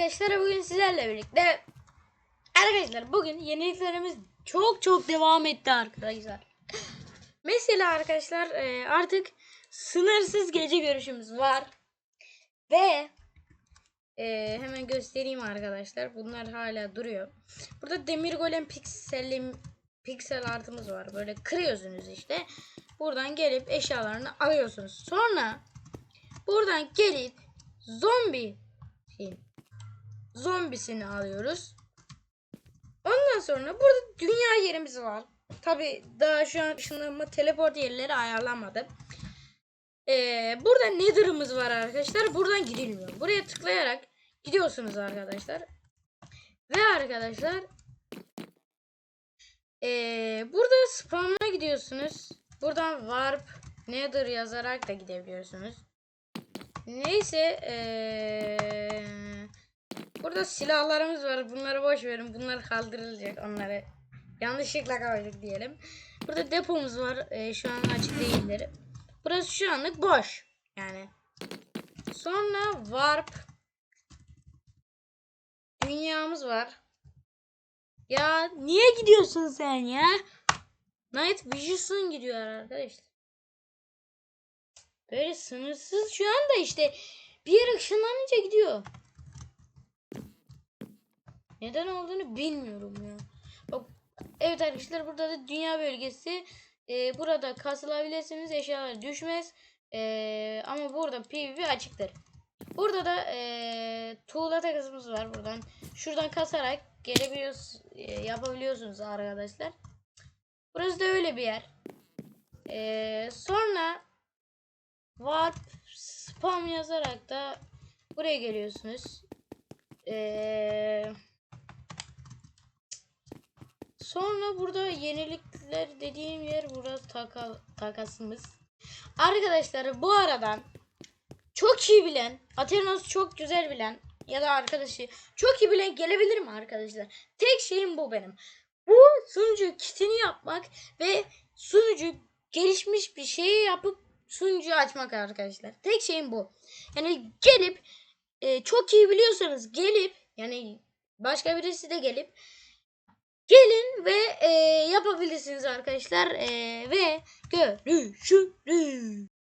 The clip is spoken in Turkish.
arkadaşlar bugün sizlerle birlikte Arkadaşlar bugün yeniliklerimiz çok çok devam etti arkadaşlar. Mesela arkadaşlar e, artık sınırsız gece görüşümüz var. Ve e, hemen göstereyim arkadaşlar. Bunlar hala duruyor. Burada demir golem pikselim piksel artımız var. Böyle kırıyorsunuz işte. Buradan gelip eşyalarını alıyorsunuz. Sonra buradan gelip zombi şey, zombisini alıyoruz. Ondan sonra burada dünya yerimiz var. Tabi daha şu an ışınlanma teleport yerleri ayarlanmadı. Ee, burada nether'ımız var arkadaşlar. Buradan gidilmiyor. Buraya tıklayarak gidiyorsunuz arkadaşlar. Ve arkadaşlar ee, burada spawn'a gidiyorsunuz. Buradan warp nether yazarak da gidebiliyorsunuz. Neyse ee, burada silahlarımız var. Bunları boş verin. Bunlar kaldırılacak. Onları yanlışlıkla koyduk diyelim. Burada depomuz var. Ee, şu an açık değildir. Burası şu anlık boş. Yani. Sonra warp dünyamız var. Ya niye gidiyorsun sen ya? Night Vision gidiyor arkadaşlar. Böyle sınırsız şu anda işte bir yere ışınlanınca gidiyor. Neden olduğunu bilmiyorum ya. Evet arkadaşlar burada da dünya bölgesi. Ee, burada kasılabilirsiniz eşyalar düşmez. Ee, ama burada PvP açıktır. Burada da ee, tuğla takısımız var buradan. Şuradan kasarak gelebiliyorsunuz, e, yapabiliyorsunuz arkadaşlar. Burası da öyle bir yer. Ee, sonra warp spam yazarak da buraya geliyorsunuz. Ee, sonra burada yenilikler dediğim yer burası taka, takasımız. Arkadaşlar bu aradan çok iyi bilen, Atenos çok güzel bilen ya da arkadaşı çok iyi bilen gelebilir mi arkadaşlar? Tek şeyim bu benim. Bu sunucu kitini yapmak ve sunucu gelişmiş bir şeyi yapıp sunucuyu açmak arkadaşlar. Tek şeyim bu. Yani gelip e, çok iyi biliyorsanız gelip yani başka birisi de gelip gelin ve e, yapabilirsiniz arkadaşlar. E, ve görüşürüz.